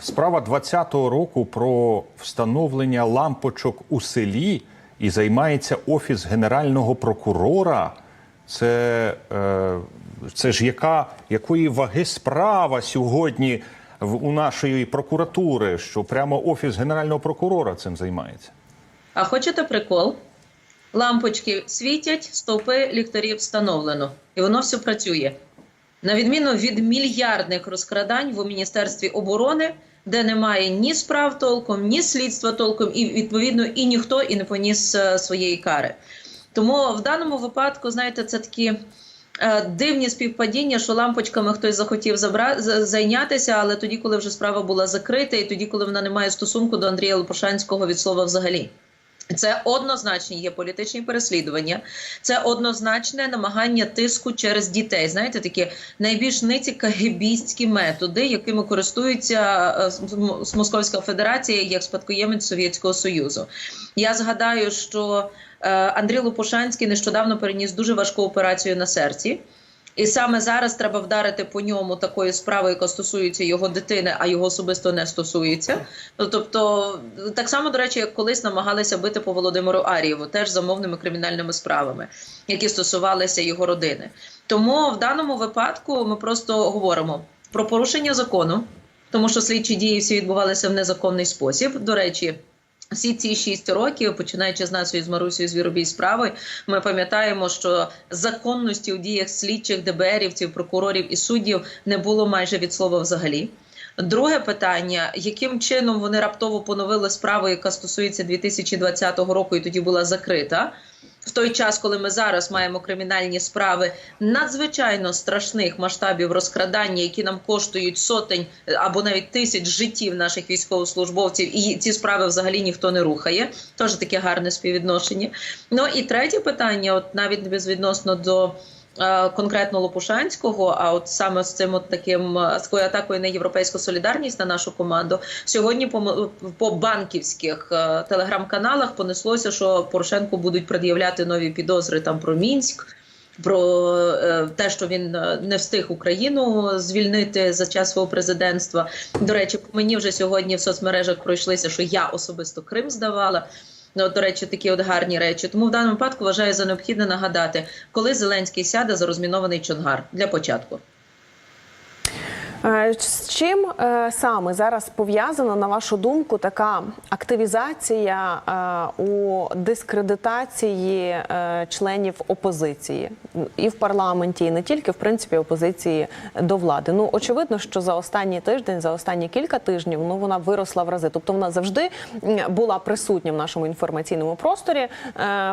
справа 20-го року про встановлення лампочок у селі і займається офіс генерального прокурора. Це, е, це ж яка, якої ваги справа сьогодні в, у нашої прокуратури, що прямо офіс генерального прокурора цим займається. А хочете прикол? Лампочки світять, стовпи ліхтарів встановлено, і воно все працює. На відміну від мільярдних розкрадань в Міністерстві оборони, де немає ні справ толком, ні слідства толком, і відповідно і ніхто і не поніс е, своєї кари. Тому в даному випадку, знаєте, це такі е, дивні співпадіння, що лампочками хтось захотів забра... зайнятися, але тоді, коли вже справа була закрита, і тоді, коли вона не має стосунку до Андрія Лопушанського від слова взагалі. Це однозначні є політичні переслідування, це однозначне намагання тиску через дітей. Знаєте, такі найбільш ниці кагебістські методи, якими користується е, Московська Федерація як спадкоємець Совєтського Союзу. Я згадаю, що е, Андрій Лопушанський нещодавно переніс дуже важку операцію на серці. І саме зараз треба вдарити по ньому такою справою, яка стосується його дитини, а його особисто не стосується. Ну, тобто, так само, до речі, як колись намагалися бити по Володимиру Арієву, теж замовними кримінальними справами, які стосувалися його родини. Тому в даному випадку ми просто говоримо про порушення закону, тому що слідчі дії всі відбувалися в незаконний спосіб. До речі. Всі ці шість років, починаючи з нашої з Марусею Звіробій справи, ми пам'ятаємо, що законності у діях слідчих ДБРівців, прокурорів і суддів не було майже від слова взагалі. Друге питання: яким чином вони раптово поновили справу, яка стосується 2020 року, і тоді була закрита. В той час, коли ми зараз маємо кримінальні справи надзвичайно страшних масштабів розкрадання, які нам коштують сотень е, або навіть тисяч життів наших військовослужбовців, і ці справи взагалі ніхто не рухає. Тож таке гарне співвідношення. Ну і третє питання, от навіть безвідносно до. Е, Конкретно Лопушанського, а от саме з цим от таким е, такою атакою на європейську солідарність на нашу команду сьогодні по, по банківських е, телеграм-каналах понеслося, що Порошенку будуть пред'являти нові підозри там про Мінськ. Про те, що він не встиг Україну звільнити за час свого президентства. До речі, мені вже сьогодні в соцмережах пройшлися, що я особисто Крим здавала. Ну, до речі, такі от гарні речі. Тому в даному випадку вважаю за необхідне нагадати, коли Зеленський сяде за розмінований Чонгар для початку. Е, З чим е, саме зараз пов'язана, на вашу думку, така активізація е, у дискредитації членів опозиції і в парламенті, і не тільки в принципі опозиції до влади? Ну очевидно, що за останній тиждень, за останні кілька тижнів, ну вона виросла в рази. Тобто вона завжди була присутня в нашому інформаційному просторі.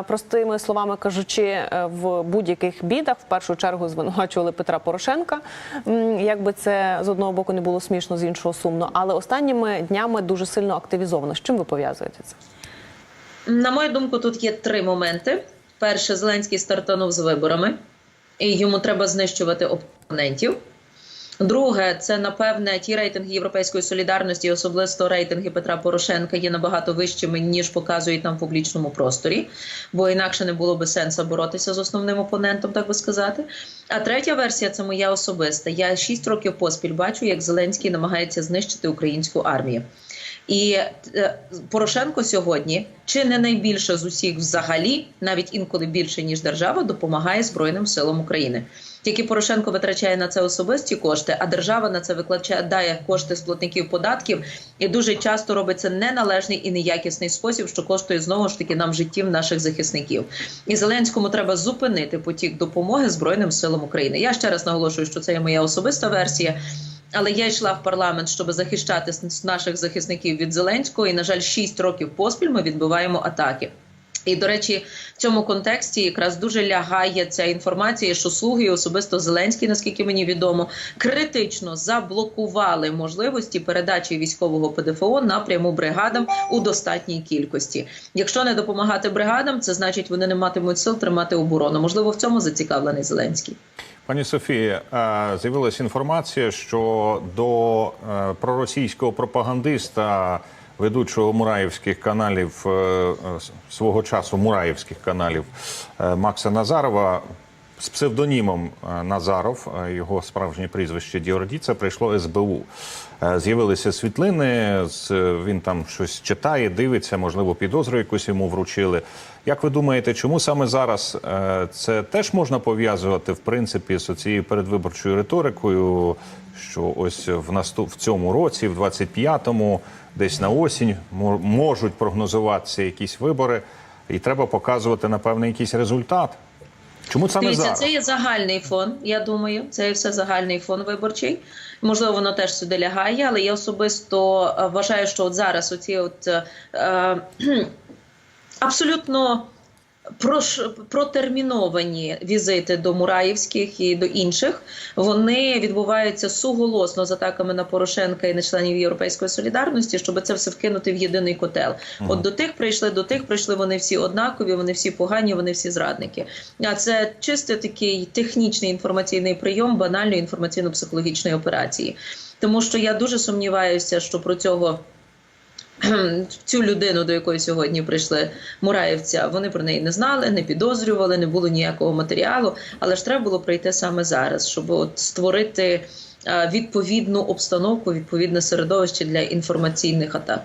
Простими словами кажучи, в будь-яких бідах в першу чергу звинувачували Петра Порошенка. Якби це з одного боку не було смішно, з іншого сумно, але останніми днями дуже сильно активізовано. З чим ви пов'язуєте це? На мою думку, тут є три моменти. Перше, Зеленський стартанув з виборами, і йому треба знищувати опонентів. Друге, це напевне ті рейтинги Європейської солідарності, особливо рейтинги Петра Порошенка, є набагато вищими ніж показують нам в публічному просторі, бо інакше не було би сенсу боротися з основним опонентом, так би сказати. А третя версія це моя особиста. Я шість років поспіль бачу, як Зеленський намагається знищити українську армію. І е, Порошенко сьогодні чи не найбільше з усіх взагалі, навіть інколи більше ніж держава, допомагає Збройним силам України. Тільки Порошенко витрачає на це особисті кошти, а держава на це викладає кошти з платників податків і дуже часто робить це неналежний і неякісний спосіб, що коштує знову ж таки нам життів наших захисників. І Зеленському треба зупинити потік допомоги Збройним силам України. Я ще раз наголошую, що це є моя особиста версія. Але я йшла в парламент, щоб захищати наших захисників від Зеленського. І на жаль, 6 років поспіль ми відбиваємо атаки. І до речі, в цьому контексті якраз дуже лягає ця інформація, що слуги, особисто Зеленський, наскільки мені відомо, критично заблокували можливості передачі військового ПДФО напряму бригадам у достатній кількості. Якщо не допомагати бригадам, це значить вони не матимуть сил тримати оборону. Можливо, в цьому зацікавлений Зеленський. Пані Софії, е, з'явилася інформація, що до е, проросійського пропагандиста, ведучого мураївських каналів е, свого часу мураївських каналів Макса Назарова з псевдонімом Назаров, його справжнє прізвище Діорді, це прийшло СБУ. З'явилися світлини, він там щось читає, дивиться, можливо, підозру якусь йому вручили. Як ви думаєте, чому саме зараз е, це теж можна пов'язувати в принципі з цією передвиборчою риторикою? Що ось в наступ в цьому році, в 25-му, десь на осінь, можуть прогнозуватися якісь вибори, і треба показувати напевне якийсь результат. Чому саме Дивіться, зараз? це є загальний фон. Я думаю, це є все загальний фон виборчий. Можливо, воно теж сюди лягає, але я особисто е, вважаю, що от зараз оці от е, е, абсолютно протерміновані візити до Мураївських і до інших, вони відбуваються суголосно з атаками на Порошенка і на членів Європейської солідарності, щоб це все вкинути в єдиний котел. От до тих прийшли, до тих прийшли. Вони всі однакові, вони всі погані, вони всі зрадники. А це чисто такий технічний інформаційний прийом банальної інформаційно-психологічної операції. Тому що я дуже сумніваюся, що про цього цю людину, до якої сьогодні прийшли Мураєвця, вони про неї не знали, не підозрювали, не було ніякого матеріалу. Але ж треба було прийти саме зараз, щоб от створити е, відповідну обстановку, відповідне середовище для інформаційних атак.